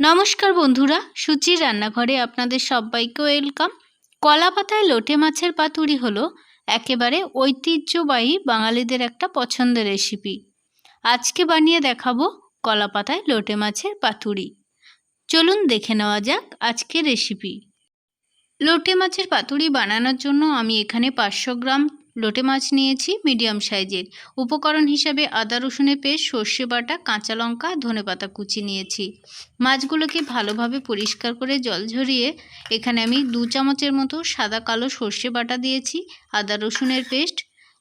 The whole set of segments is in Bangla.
নমস্কার বন্ধুরা, সুচির রান্নাঘরে আপনাদের সবাইকে ওয়েলকাম কলা পাতায় লোটে মাছের পাতুরি হলো একেবারে ঐতিহ্যবাহী বাঙালিদের একটা পছন্দের রেসিপি আজকে বানিয়ে দেখাবো কলা পাতায় লোটে মাছের পাতুরি। চলুন দেখে নেওয়া যাক আজকের রেসিপি লোটে মাছের পাতুরি বানানোর জন্য আমি এখানে পাঁচশো গ্রাম লোটে মাছ নিয়েছি মিডিয়াম সাইজের। উপকরণ হিসাবে আদা রসুনের পেস্ট সর্ষে বাটা, কাঁচা লঙ্কা ধনেপাতা কুচি নিয়েছি। মাছগুলোকে ভালোভাবে পরিষ্কার করে জল ঝরিয়ে এখানে আমি দু চামচের মতো সাদা কালো সর্ষে বাটা দিয়েছি, আদা, রসুনের পেস্ট,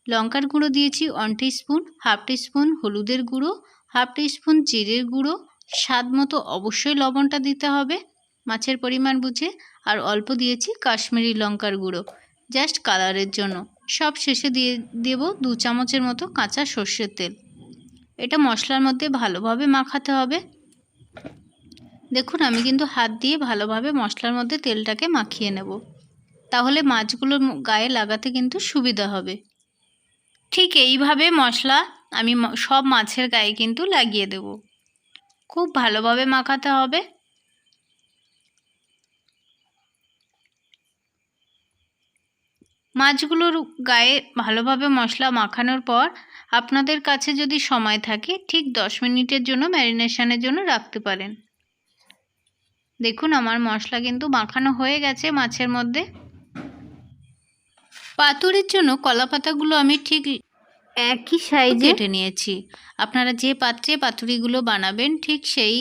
লঙ্কার গুঁড়ো দিয়েছি ওয়ান স্পুন হাফ স্পুন হলুদের গুঁড়ো, হাফ স্পুন জিরের গুঁড়ো, স্বাদ মতো অবশ্যই লবণটা দিতে হবে মাছের পরিমাণ বুঝে, আর অল্প দিয়েছি কাশ্মীরি লঙ্কার গুঁড়ো। জাস্ট কালারের জন্য। সব শেষে দিয়ে দেব দু চামচের মতো কাঁচা সর্ষের তেল। এটা মশলার মধ্যে ভালোভাবে মাখাতে হবে। দেখুন, আমি কিন্তু হাত দিয়ে ভালোভাবে মশলার মধ্যে তেলটাকে মাখিয়ে নেব। তাহলে মাছগুলোর গায়ে লাগাতে কিন্তু সুবিধা হবে। ঠিক এইভাবে মশলা আমি সব মাছের গায়ে কিন্তু লাগিয়ে দেব। খুব ভালোভাবে মাখাতে হবে। মাছগুলোর গায়ে ভালোভাবে মশলা মাখানোর পর আপনাদের কাছে যদি সময় থাকে ঠিক দশ মিনিটের জন্য ম্যারিনেশনের জন্য রাখতে পারেন। দেখুন আমার মশলা কিন্তু মাখানো হয়ে গেছে মাছের মধ্যে। পাতুরির জন্য কলা পাতাগুলো আমি ঠিক একই সাইজে কেটে নিয়েছি। আপনারা যে পাত্রে পাতুরিগুলো বানাবেন ঠিক সেই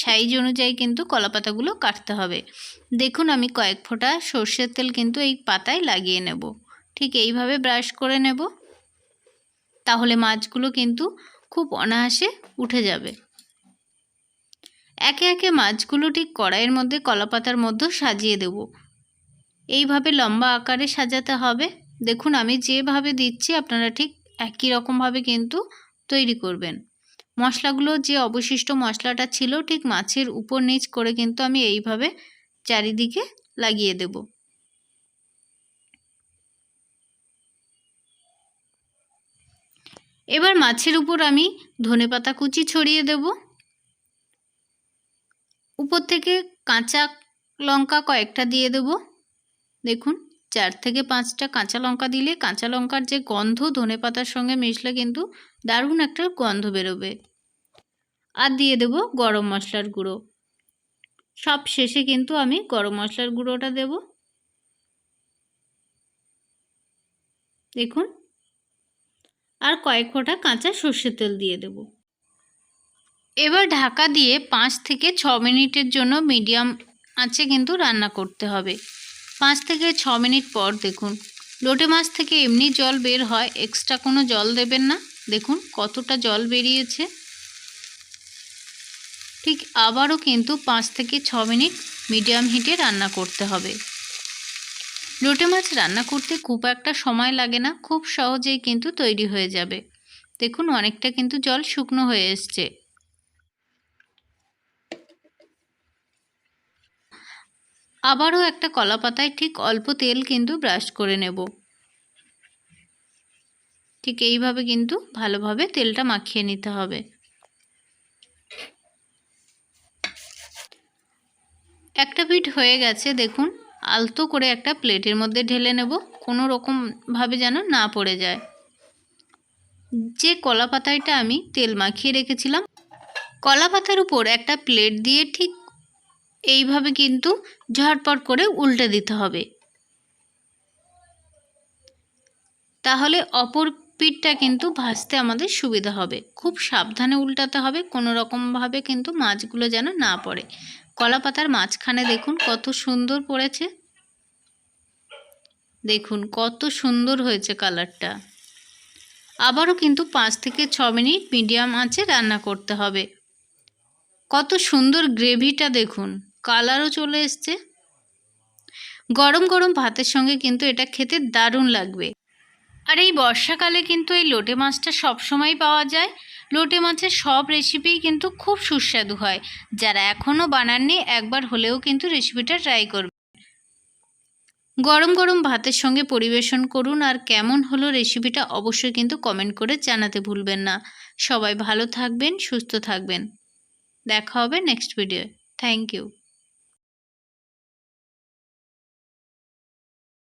সাইজ অনুযায়ী কিন্তু কলা পাতাগুলো কাটতে হবে। দেখুন আমি কয়েক ফোঁটা সর্ষের তেল কিন্তু এই পাতায় লাগিয়ে নেব। ঠিক এইভাবে ব্রাশ করে নেব। তাহলে মাছগুলো কিন্তু খুব অনায়াসে উঠে যাবে। একে একে মাছগুলো ঠিক কড়াইয়ের মধ্যে কলা পাতার মধ্যে সাজিয়ে দেব। এইভাবে লম্বা আকারে সাজাতে হবে। দেখুন আমি যেভাবে দিচ্ছি আপনারা ঠিক একই রকমভাবে কিন্তু তৈরি করবেন। মশলাগুলো যে অবশিষ্ট মশলাটা ছিল, ঠিক মাছের উপর নিচ করে কিন্তু আমি এইভাবে চারিদিকে লাগিয়ে দেব। এবার মাছের উপর আমি ধনেপাতা কুচি ছড়িয়ে দেব। উপর থেকে কাঁচা লঙ্কা কয়েকটা দিয়ে দেব। দেখুন। চার থেকে পাঁচটা কাঁচা লঙ্কা দিলে কাঁচা লঙ্কার যে গন্ধ ধনে পাতার সঙ্গে মিশলে কিন্তু দারুণ একটা গন্ধ বেরোবে। আর দিয়ে দেব গরম মশলার গুঁড়ো। সব শেষে কিন্তু আমি গরম মশলার গুঁড়োটা দেব। দেখুন। আর কয়েক ফোঁটা কাঁচা সর্ষের তেল দিয়ে দেব। এবার ঢাকা দিয়ে পাঁচ থেকে ছ মিনিটের জন্য মিডিয়াম আঁচে কিন্তু রান্না করতে হবে। পাঁচ থেকে ছ মিনিট পর দেখুন। লোটে মাছ থেকে এমনি জল বের হয় এক্সট্রা কোনো জল দেবেন না। দেখুন কতটা জল বেরিয়েছে। ঠিক আবারও কিন্তু পাঁচ থেকে ছ মিনিট মিডিয়াম হিটে রান্না করতে হবে। লোটে মাছ রান্না করতে খুব একটা সময় লাগে না, খুব সহজেই কিন্তু তৈরি হয়ে যাবে। দেখুন অনেকটা কিন্তু জল শুকনো হয়ে এসছে। আবারও একটা কলা পাতায় ঠিক অল্প তেল কিন্তু ব্রাশ করে নেব। ঠিক এইভাবে কিন্তু ভালোভাবে তেলটা মাখিয়ে নিতে হবে। একটা পিঠ হয়ে গেছে, দেখুন। আলতো করে একটা প্লেটের মধ্যে ঢেলে নেব, কোনো রকমভাবে যেন না পড়ে যায়। যে কলা পাতাটা আমি তেল মাখিয়ে রেখেছিলাম কলা পাতার উপর একটা প্লেট দিয়ে ঠিক এইভাবে কিন্তু ঝটপট করে উল্টে দিতে হবে। তাহলে অপর পিঠটা কিন্তু ভাজতে আমাদের সুবিধা হবে। খুব সাবধানে উল্টাতে হবে, কোনো রকমভাবে কিন্তু মাছগুলো যেন না পড়ে। কলা পাতার মাঝখানে দেখুন কত সুন্দর পড়েছে। দেখুন কত সুন্দর হয়েছে কালারটা। আবারও কিন্তু পাঁচ থেকে ছ মিনিট মিডিয়াম আঁচে রান্না করতে হবে। কত সুন্দর গ্রেভিটা দেখুন। কালারও চলে এসছে। গরম গরম ভাতের সঙ্গে কিন্তু এটা খেতে দারুণ লাগবে। আর এই বর্ষাকালে কিন্তু এই লোটে মাছটা সবসময় পাওয়া যায়। লোটে মাছের সব রেসিপিই কিন্তু খুব সুস্বাদু হয়। যারা এখনও বানাননি, একবার হলেও কিন্তু রেসিপিটা ট্রাই করবে। গরম গরম ভাতের সঙ্গে পরিবেশন করুন আর কেমন হলো রেসিপিটা অবশ্যই কিন্তু কমেন্ট করে জানাতে ভুলবেন না। সবাই ভালো থাকবেন, সুস্থ থাকবেন। দেখা হবে নেক্সট ভিডিওয়ে থ্যাংক ইউ